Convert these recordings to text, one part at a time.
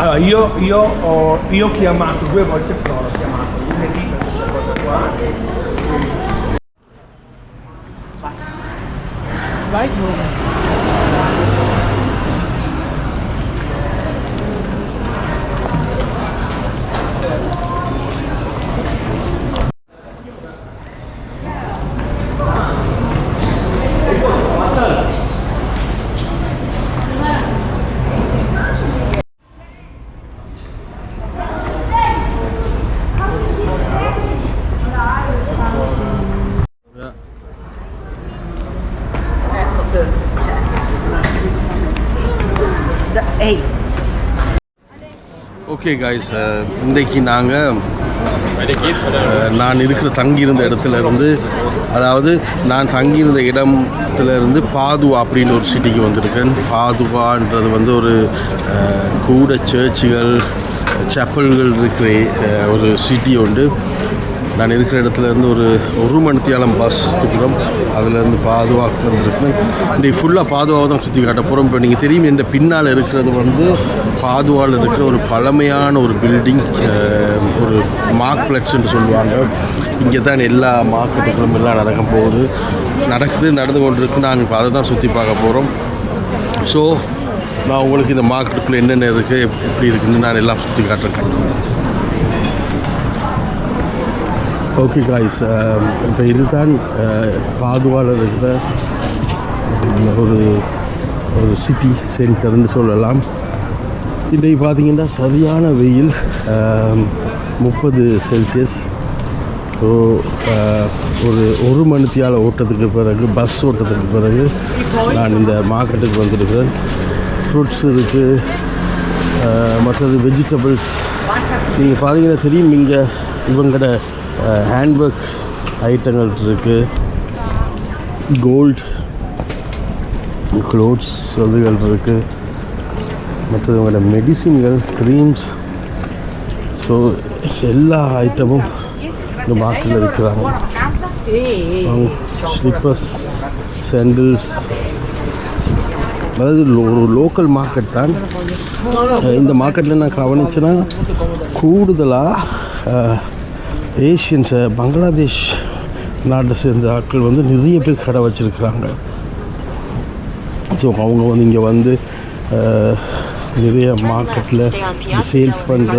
Allora, io, io, ho, io ho chiamato due volte Flora, ho chiamato lunedì per questa cosa qua. Vai Giove. Okay guys uh, இன்றைக்கு நாங்கள் uh, நான் இருக்கிற தங்கியிருந்த இடத்துல இருந்து அதாவது நான் தங்கியிருந்த இடத்துல இருந்து பாதுவா அப்படின்னு ஒரு சிட்டிக்கு வந்திருக்கேன். பாதுவான்றது வந்து ஒரு uh, கூட சர்ச்சுகள் செப்பல்கள் இருக்கிற ஒரு சிட்டி உண்டு. நான் இருக்கிற இடத்துலேருந்து ஒரு ஒரு மணித்தியாலம் பஸ் தூக்குறோம் அதுலேருந்து பாதுகாக்க வந்திருக்கேன் இன்றைக்கு ஃபுல்லாக பாதுகாவை தான் சுற்றி காட்ட போகிறோம் இப்போ நீங்கள் தெரியும் இந்த பின்னால் இருக்கிறது வந்து பாதுவாவில் இருக்கிற ஒரு பழமையான ஒரு பில்டிங் ஒரு மார்க் பிளட்ஸ்ன்னு சொல்லுவாங்க. இங்கே தான் எல்லா மார்க்கெட்டுகளும் எல்லாம் நடக்க போகுது. நடக்குது நடந்து கொண்டிருக்கு. நாங்கள் இப்போ அதை தான் சுற்றி பார்க்க போகிறோம் ஸோ நான் உங்களுக்கு இந்த மார்க்கெட்டுக்குள்ளே என்னென்ன இருக்குது எப்படி இருக்குதுன்னு நான் எல்லாம் சுற்றி காட்டுறேன். ஓகே காய்ஸ் இப்போ இதுதான் uh, பாதுவாவில் இருக்கிற ஒரு ஒரு சிட்டி சென்டர்னு சொல்லலாம். இன்றைக்கு பார்த்தீங்கன்னா சரியான வெயில் um, முப்பது செல்சியஸ் ஸோ uh, ஒரு ஒரு மணித்தியால் ஓட்டத்துக்கு பிறகு பஸ் ஓட்டத்துக்கு பிறகு நான் இந்த மார்க்கெட்டுக்கு வந்திருக்கிறேன். ஃப்ரூட்ஸ் இருக்குது uh, மற்றது வெஜிடபிள்ஸ் நீங்கள் பார்த்தீங்கன்னா தெரியும் இங்கே இவங்கட ஹேண்ட்பேக் ஐட்டங்கள் இருக்குது கோல்ட் க்ளோத்ஸ் இதுகள் இருக்குது மற்றது உங்களோட மெடிசின்கள் க்ரீம்ஸ் ஸோ எல்லா ஐட்டமும் இந்த மார்க்கெட்டில் விற்கிறாங்க ஸ்லிப்பர்ஸ் சேண்டில்ஸ் அதாவது ஒரு லோக்கல் மார்க்கெட் தான். இந்த மார்க்கெட்டில் நான் கவனிச்சேன்னா கூடுதலாக ஏஷியன்ஸை பங்களாதேஷ் நாட்டை சேர்ந்த ஆட்கள் வந்து நிறைய பேர் கடை வச்சுருக்குறாங்க. ஸோ அவங்க வந்து இங்கே வந்து நிறைய மார்க்கெட்டில் சேல்ஸ் பண்ணுற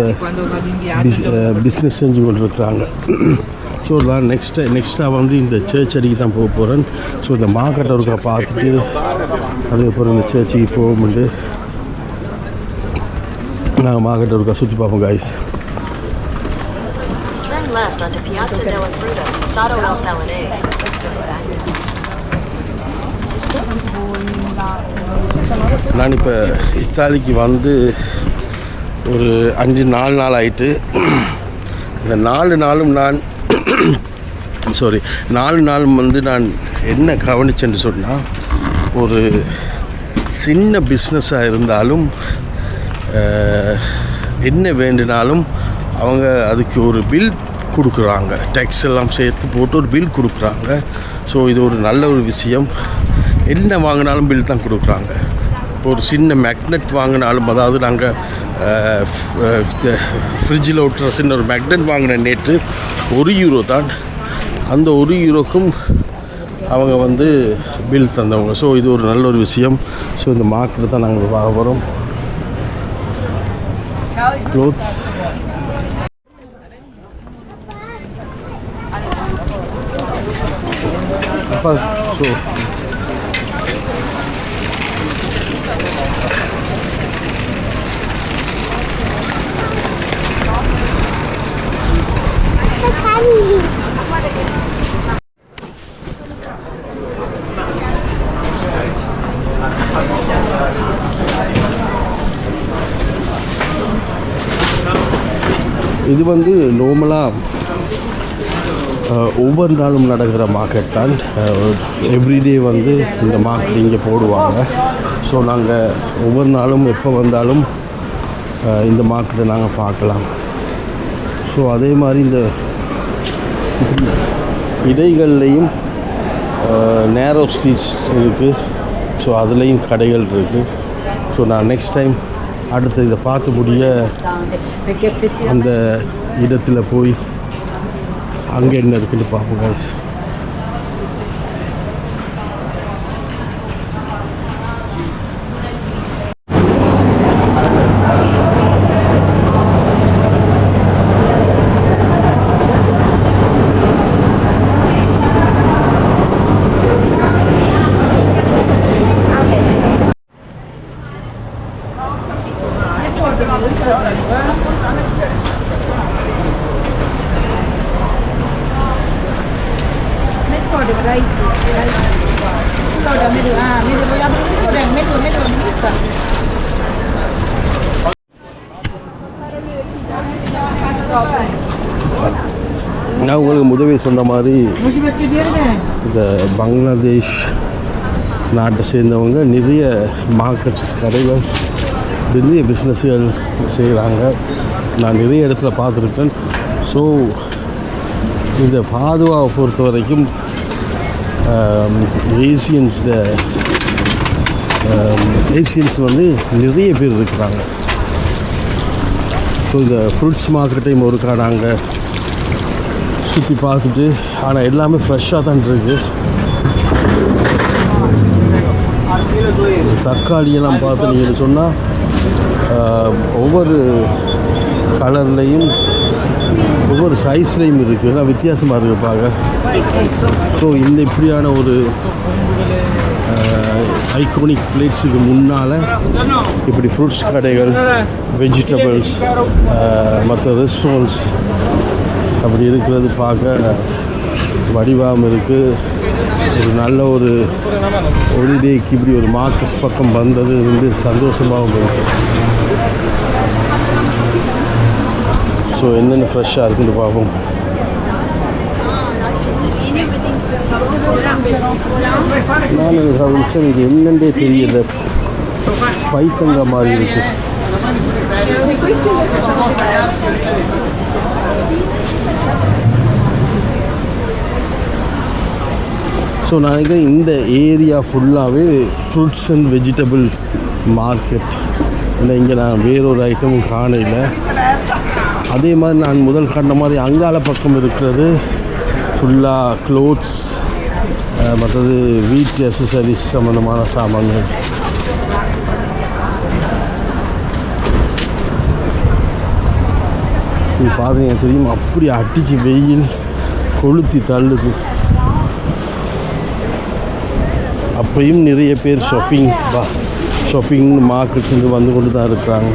பிஸ் பிஸ்னஸ் செஞ்சு கொண்டு இருக்கிறாங்க. ஸோ நான் நெக்ஸ்ட் நெக்ஸ்ட்டாக வந்து இந்த சர்ச் அடிக்கு தான் போக போகிறேன் ஸோ இந்த மார்க்கெட்டை ஒருக்கா பார்த்துட்டு அதுக்கப்புறம் இந்த சர்ச்சுக்கு போகும்போது நாங்கள் மார்க்கெட்டை ஒருக்கா சுற்றி பார்ப்போம் guys Turn left onto Piazza della Fruta, Sado El Salinee. நான் இப்போ இத்தாலிக்கு வந்து ஒரு அஞ்சு நாலு நாள் ஆயிட்டு இந்த நாலு நாளும் நான் சாரி நாலு நாளும் வந்து நான் என்ன கவனிச்சேன்னு சொன்னால் ஒரு சின்ன பிஸ்னஸாக இருந்தாலும் என்ன வேண்டினாலும் அவங்க அதுக்கு ஒரு பில் கொடுக்குறாங்க. டேக்ஸ் எல்லாம் சேர்த்து போட்டு ஒரு பில் கொடுக்குறாங்க. ஸோ இது ஒரு நல்ல ஒரு விஷயம். என்ன வாங்கினாலும் பில் தான் கொடுக்குறாங்க. ஒரு சின்ன மேக்னெட் வாங்கினாலும் அதாவது நாங்கள் ஃப்ரிட்ஜில் ஒட்டுற சின்ன ஒரு மேக்னெட் வாங்கின நேற்று ஒரு யூரோ தான். அந்த ஒரு யூரோக்கும் அவங்க வந்து பில் தந்தவங்க. ஸோ இது ஒரு நல்ல ஒரு விஷயம். ஸோ இந்த மார்க்கெட்டு தான் நாங்கள் வரோம் க்ளோத்ஸ் அப்பா ஸோ இது வந்து நார்மலாக ஒவ்வொரு நாளும் நடக்கிற மார்க்கெட் தான். எவ்ரிடே வந்து இந்த மார்க்கெட் இங்கே போடுவாங்க. ஸோ நாங்கள் ஒவ்வொரு நாளும் எப்போ வந்தாலும் இந்த மார்க்கெட்டை நாங்கள் பார்க்கலாம். ஸோ அதே மாதிரி இந்த இடைகள்லையும் நேரோ ஸ்ட்ரீட்ஸ் இருக்குது ஸோ அதுலேயும் கடைகள் இருக்குது ஸோ நான் நெக்ஸ்ட் டைம் அடுத்து இதை பார்த்து முடிய அந்த இடத்துல போய் அங்கே என்ன இருக்குன்னு பார்ப்போம் medio, ah. நான் உங்களுக்கு முதவே சொன்ன மாதிரி இந்த பங்களாதேஷ் நாட்டை சேர்ந்தவங்க நிறைய மார்க்கெட்ஸ் கடைகள் நிறைய பிஸ்னஸ்கள் செய்கிறாங்க நான் நிறைய இடத்துல பார்த்துருக்கேன் ஸோ இந்த பாதுகாவை பொறுத்த வரைக்கும் Um, ஏசியன்ஸில் ஏசியன்ஸ் um, வந்து நிறைய பேர் இருக்கிறாங்க. ஸோ இந்த ஃப்ரூட்ஸ் மார்க்கெட்டையும் ஒருக்கா நாங்கள் சுற்றி பார்த்துட்டு ஆனால் எல்லாமே ஃப்ரெஷ்ஷாக தான் இருக்குது தக்காளியெல்லாம் பார்த்து நீங்கள் சொன்னால் ஒவ்வொரு கலர்லேயும் ஒவ்வொரு சைஸ்லேயும் இருக்குது எல்லாம் வித்தியாசமாக இருக்குது பார்க்க ஸோ இந்த இப்படியான ஒரு ஐகானிக் பிளேட்ஸுக்கு முன்னால் இப்படி ஃப்ரூட்ஸ் கடைகள் வெஜிடபிள்ஸ் மற்ற ரெஸ்டாரண்ட்ஸ் அப்படி இருக்கிறது பார்க்க வடிவாகவும் இருக்குது ஒரு நல்ல ஒரு ஹொலிடேக்கு இப்படி ஒரு மார்க்கஸ் பக்கம் வந்தது வந்து சந்தோஷமாகவும் இருக்குது ஸோ என்னென்ன ஃப்ரெஷ்ஷாக இருக்குன்னு பார்ப்போம். நான் எனக்கு நிமிஷம் இது என்னென்னே தெரியல. பைத்தங்க மாதிரி இருக்கு. ஸோ நான் நினைக்கிறேன் இந்த ஏரியா ஃபுல்லாகவே ஃப்ரூட்ஸ் அண்ட் வெஜிடபிள் மார்க்கெட் இல்லை இங்கே நான் வேறொரு ஐட்டமும் காணையில் அதே மாதிரி நான் முதல் கண்ட மாதிரி அங்கால பக்கம் இருக்கிறது ஃபுல்லாக க்ளோத்ஸ் மற்றது வீட்டு அசசரிஸ் சம்மந்தமான சாமான்கள். இது பார்த்தீங்க தெரியும்? அப்படி அடிச்சு வெயில் கொளுத்தி தள்ளுது. அப்பையும் நிறைய பேர் ஷாப்பிங் வா ஷாப்பிங் மார்க்கெட்ஸ் வந்து கொண்டு தான் இருக்கிறாங்க.